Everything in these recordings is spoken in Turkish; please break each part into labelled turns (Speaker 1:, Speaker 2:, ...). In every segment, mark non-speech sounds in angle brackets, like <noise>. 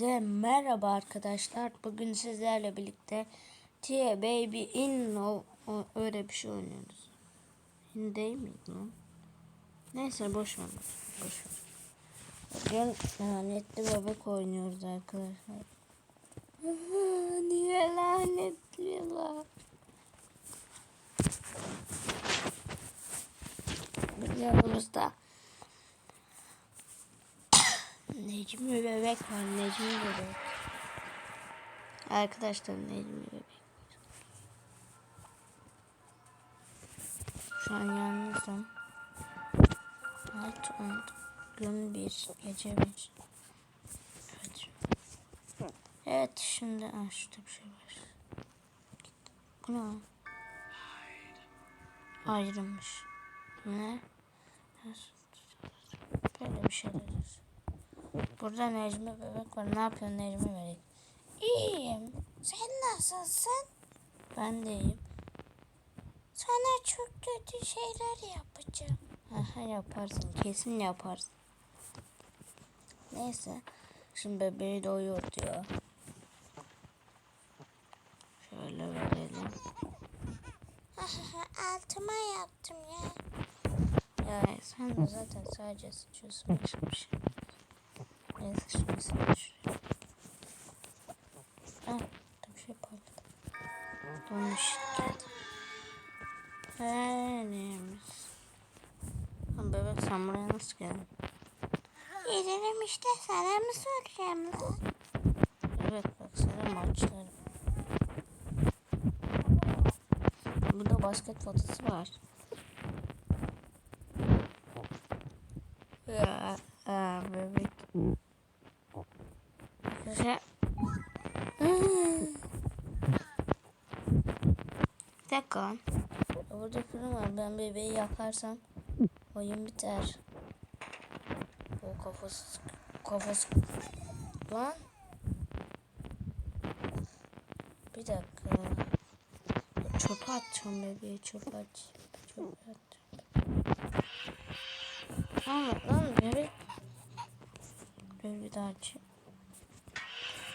Speaker 1: Size merhaba arkadaşlar. Bugün sizlerle birlikte T Baby in o- öyle bir şey oynuyoruz. In değil miydi? Neyse boş ver. Boş ver. Bugün lanetli bebek oynuyoruz arkadaşlar. <laughs> Niye lanetliyorlar? Yanımızda Necmi bebek var. Necmi bebek. Arkadaşlar Necmi bebek. Şu an yalnızım. Alt on gün bir gece bir. Evet. Evet şimdi ah, bir şey var. Bu ne? Ayrılmış. Ne? Böyle bir şeyler. Burada Necmi bebek var. Ne yapıyorsun Necmi bebek? İyiyim. Sen nasılsın? Ben de iyiyim. Sana çok kötü şeyler yapacağım. Aha yaparsın. Kesin yaparsın. Neyse. Şimdi bebeği doyur diyor. Şöyle verelim. Altıma yaptım ya. Ya sen zaten sadece sıçıyorsun. Bir şey. Şimdi sen şuraya. Ah, bir şey parladı. Donmuş geldi. Neymiş? Lan bebek sen buraya nasıl geldin? Gelirim işte sana mı soracağım lan? Evet bak sana maçlarım. Burada basket fotosu var. Ya, aa, bebek. Bir dakika. Burada fırın var. Ben bebeği yakarsam oyun biter. O kafası kafası lan. Bir dakika. Çöpe atacağım bebeği çöpe at. Çöpe atacağım. Lan lan bebek. Bir daha açayım.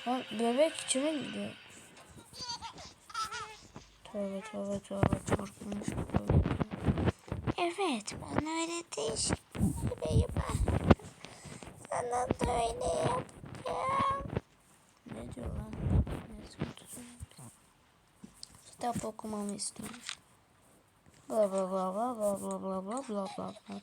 Speaker 1: Lan bebek içime gidiyor. Tövbe tövbe tövbe korkmuş. Evet bana öyle değişik bebeği ben. Sana da öyle yapacağım. Ne diyor lan? Kitap okumamı istiyorum. Bla bla bla bla bla bla bla bla bla bla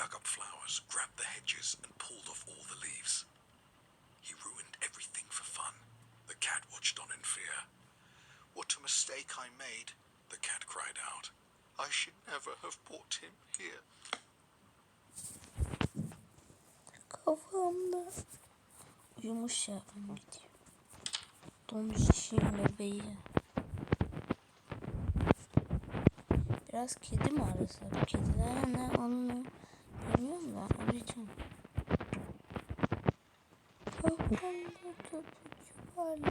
Speaker 2: dug up flowers, grabbed the hedges, and pulled off all the leaves. He ruined everything for fun. The cat watched on in fear. What a mistake I made, the cat cried out. I should never have brought him here.
Speaker 1: Kafamda yumuşak gidiyor. Domuşçuyum bebeği. Biraz kedi mi arasak? Kediler ne onu bilmiyorum da arayacağım. Kafamda köpük vardı.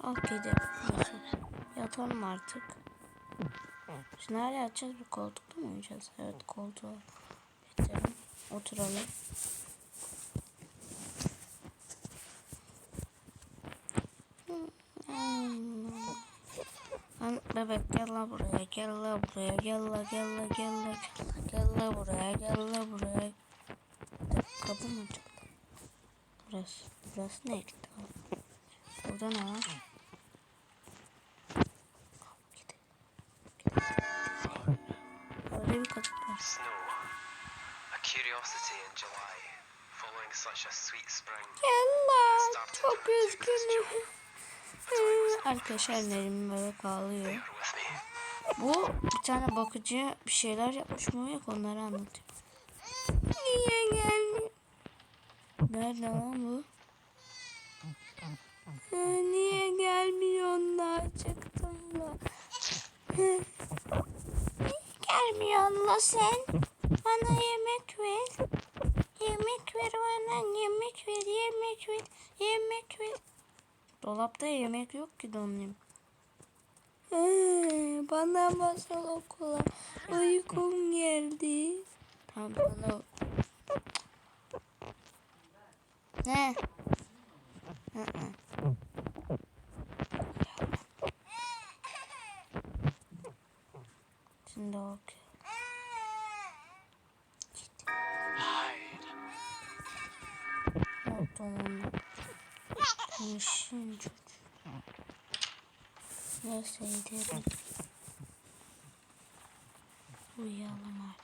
Speaker 1: Al kedi. Neyse. Yatalım artık. Şimdi nereye yatacağız? Bir koltukta mı uyuyacağız? Evet koltuğa. Getirelim. Oturalım. Lan bebek gel la buraya, gel la buraya, gel la, gel la, gel la, gel la buraya, gel la buraya. Kapı mı açık? Burası, burası ne gitti? Burada ne var? Orada bir kapı var.
Speaker 3: Snow, a curiosity in July, following such a sweet spring.
Speaker 1: Yallah çok üzgünüm. Arkadaşlar
Speaker 3: were with me.
Speaker 1: Bu bir tane bakıcı bir şeyler yapmış mı yok onları anlatıyor. Niye gelmiyor? Nerede lan bu? Ha, Niye gelmiyor onlar çıktım da. Gelmiyorsun la sen. Bana yemek ver. Yemek ver bana. Yemek ver. Yemek ver. Yemek ver. Dolapta yemek yok ki donayım. Bana masal okula. Uykum geldi. Tamam sana Ne? Hı hı. Şimdi okuyor.
Speaker 3: Hide.
Speaker 1: O tamam. Konuşayım çocuğum. Neyse gidelim. Uyuyalım.